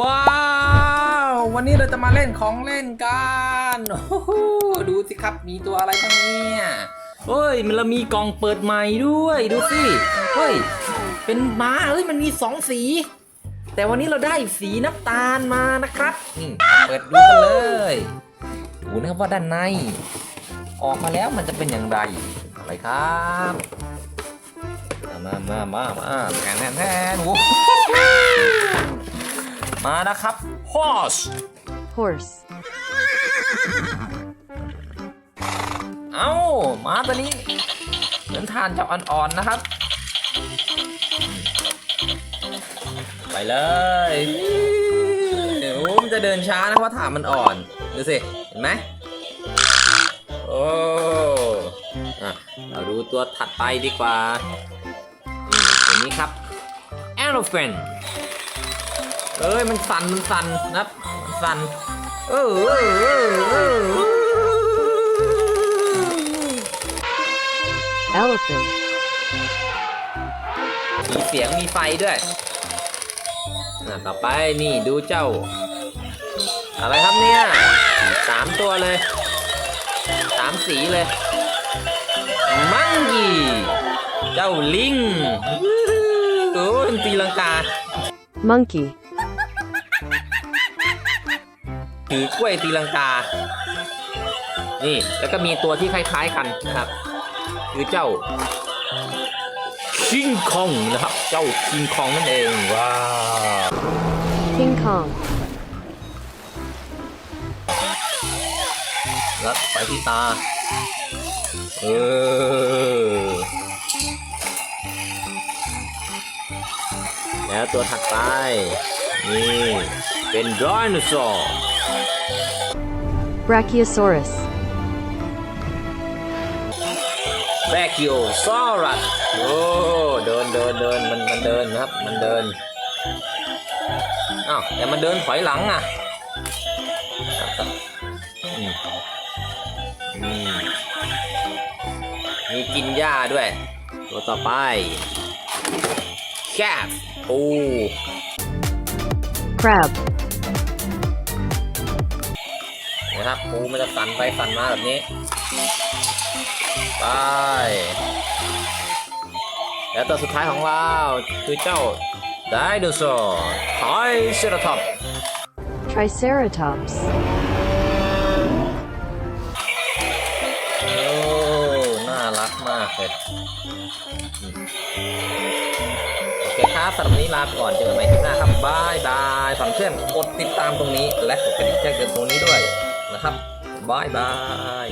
ว้าว วันนี้เราจะมาเล่นของเล่นกันโอ้โหดูสิครับมีตัวอะไรบ้างเนี่ยเฮ้ย มันเรามีกล่องเปิดใหม่ด้วยดูสิเฮ้ย เป็นม้าเฮ้ยมันมีสองสี แต่วันนี้เราได้สีน้ำตาลมานะครับนี่เปิดดูกันเลยดูนะครับว่าด้านใน ออกมาแล้วมันจะเป็นอย่างไรอะไรครับมามามามาแทนแทนแทนโอ้ มานะครับ horse horse, เอ้าม้าตัวนี้เหมือนทานจะอ่อนๆนะครับ ไปเลยโอ้มันจะเดินช้านะเพราะถามมันอ่อน ดูสิ เห็นไหมโอ้อะเราดูตัวถัดไปดีกว่านี่ตัวนี้ครับ elephant เอ้ยมันสั่นมันสั่นนะครับมันสั่นเออเออเออเออ elephant, มีเสียงมีไฟด้วยอะต่อไปนี่ดูเจ้า อะไรครับเนี่ยสามตัวเลยสามสีเลย มังกี้ เจ้าลิง โอ้ยมันตีลังกา monkey, ถือกล้วยตีลังกา นี่แล้วก็มีตัวที่คล้าย ๆกันนะครับ คือเจ้าคิงคองนะครับ เจ้าคิงคองนั่นเองว้าว King Kong, แล้วไปที่ตา เออ แล้วตัวถัดไป นี่ เป็นไดโนเสาร์ Brachiosaurus, แบคิโอซอรัสโอ้เดินเดินเดินมันมันเดินนะครับ มันเดินอ้าวแต่มันเดินถอยหลังอะอืมอืมมีกินหญ้าด้วย ตัวต่อไปแคทปู crab, นะครับปูมันจะสั่นไปสั่นมาแบบนี้ไปแล้วตัวสุดท้ายของเราคือเจ้าไดโนเสาร์ไทรเซราทอป Triceratops, โอ้น่ารักมากเลยอืมโอเคครับสำหรับวันนี้ลาไปก่อนเจอกันใหม่คลิปหน้าครับบายบายฝังเพื่อนกดติดตามตรงนี้ และกดกระดิ่งแจ้งเตือนตรงนี้ด้วย นะครับบายบาย